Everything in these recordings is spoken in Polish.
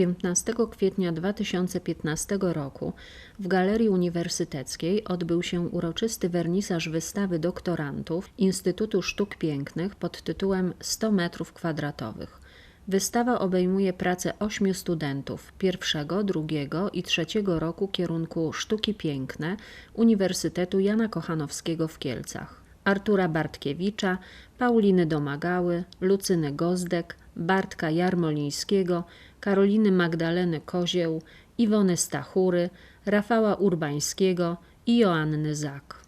15 kwietnia 2015 roku w Galerii Uniwersyteckiej odbył się uroczysty wernisaż wystawy doktorantów Instytutu Sztuk Pięknych pod tytułem 100 metrów kwadratowych. Wystawa obejmuje pracę ośmiu studentów pierwszego, drugiego i trzeciego roku kierunku Sztuki Piękne Uniwersytetu Jana Kochanowskiego w Kielcach. Artura Bartkiewicza, Pauliny Domagały, Lucyny Gozdek, Bartka Jarmolińskiego, Karoliny Magdaleny Kozieł, Iwony Stachury, Rafała Urbańskiego i Joanny Zak.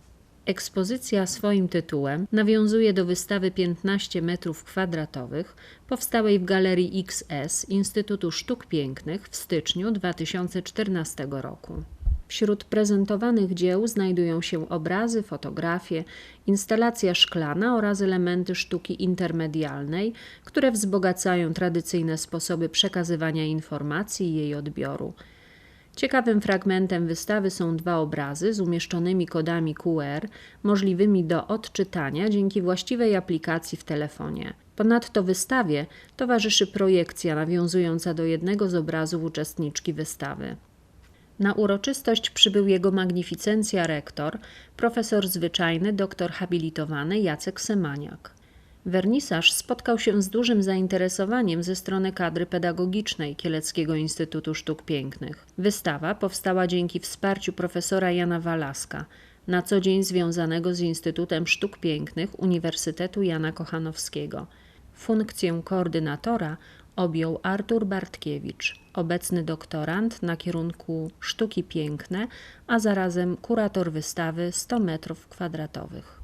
Ekspozycja swoim tytułem nawiązuje do wystawy 15 metrów kwadratowych powstałej w Galerii XS Instytutu Sztuk Pięknych w styczniu 2014 roku. Wśród prezentowanych dzieł znajdują się obrazy, fotografie, instalacja szklana oraz elementy sztuki intermedialnej, które wzbogacają tradycyjne sposoby przekazywania informacji i jej odbioru. Ciekawym fragmentem wystawy są dwa obrazy z umieszczonymi kodami QR, możliwymi do odczytania dzięki właściwej aplikacji w telefonie. Ponadto wystawie towarzyszy projekcja nawiązująca do jednego z obrazów uczestniczki wystawy. Na uroczystość przybył jego magnificencja rektor, profesor zwyczajny, doktor habilitowany Jacek Semaniak. Wernisaż spotkał się z dużym zainteresowaniem ze strony kadry pedagogicznej Kieleckiego Instytutu Sztuk Pięknych. Wystawa powstała dzięki wsparciu profesora Jana Walaska, na co dzień związanego z Instytutem Sztuk Pięknych Uniwersytetu Jana Kochanowskiego. Funkcję koordynatora objął Artur Bartkiewicz, obecny doktorant na kierunku Sztuki Piękne, a zarazem kurator wystawy 100 metrów kwadratowych.